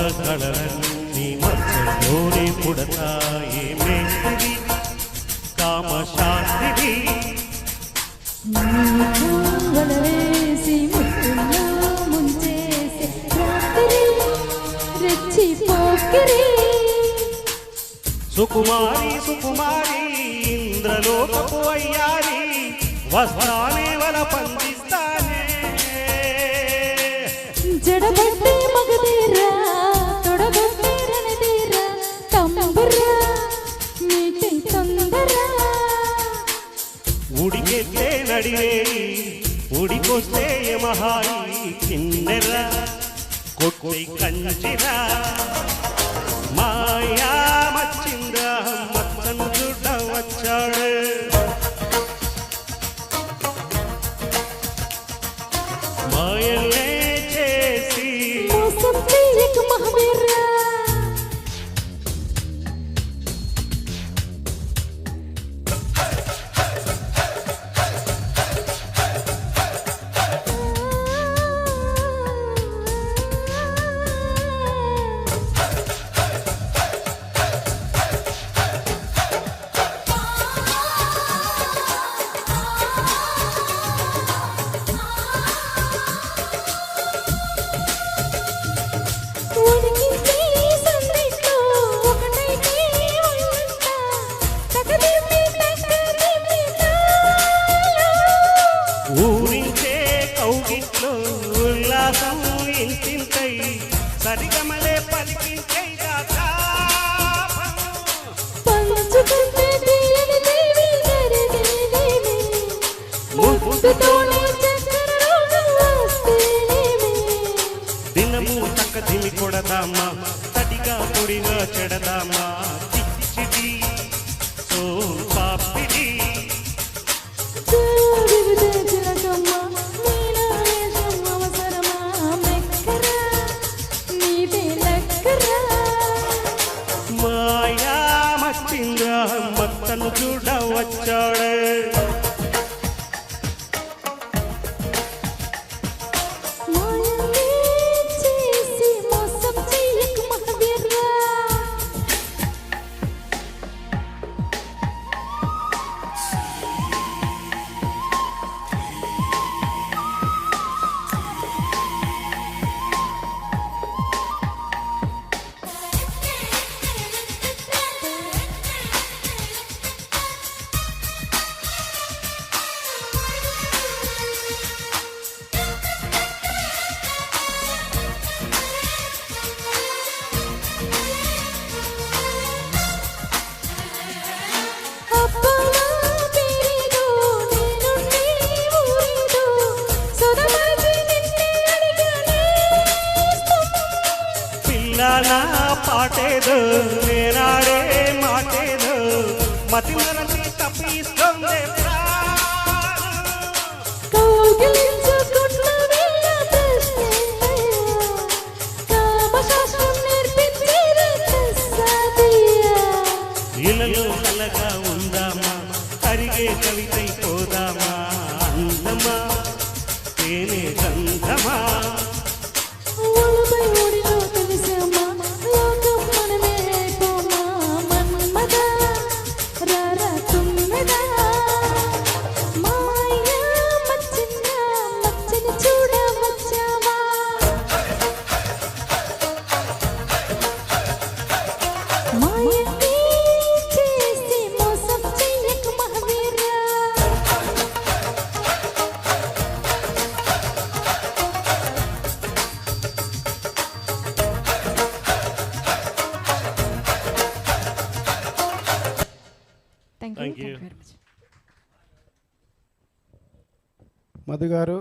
మోస కళలన్నీ మచ్చలోనే పుడతాయి మేస్త్రి కామశాస్త్రి వలవేసి ముట్టుల్లో సుకుమారి సుకుమారి ఇంద్రలోకపు అయ్యారి వస్త్రాలే వల పందిస్తే ఉడికెత్తే నడివేరి ఉడికొస్తే మహాయి కిన్నెర కొట్టి కంచిరా రోగం వస్తేనేమి. దినము తక్క దిమి కొడదామా? తడిగా పొడిగా చెడదామా? పాటేదో నేనాడే మాటేదో. మతి మరచి తప్పిస్తుంది ఇలలో కలగా ఉందామా? కరిగే కవితై థ్యాంక్ యూ మధు గారు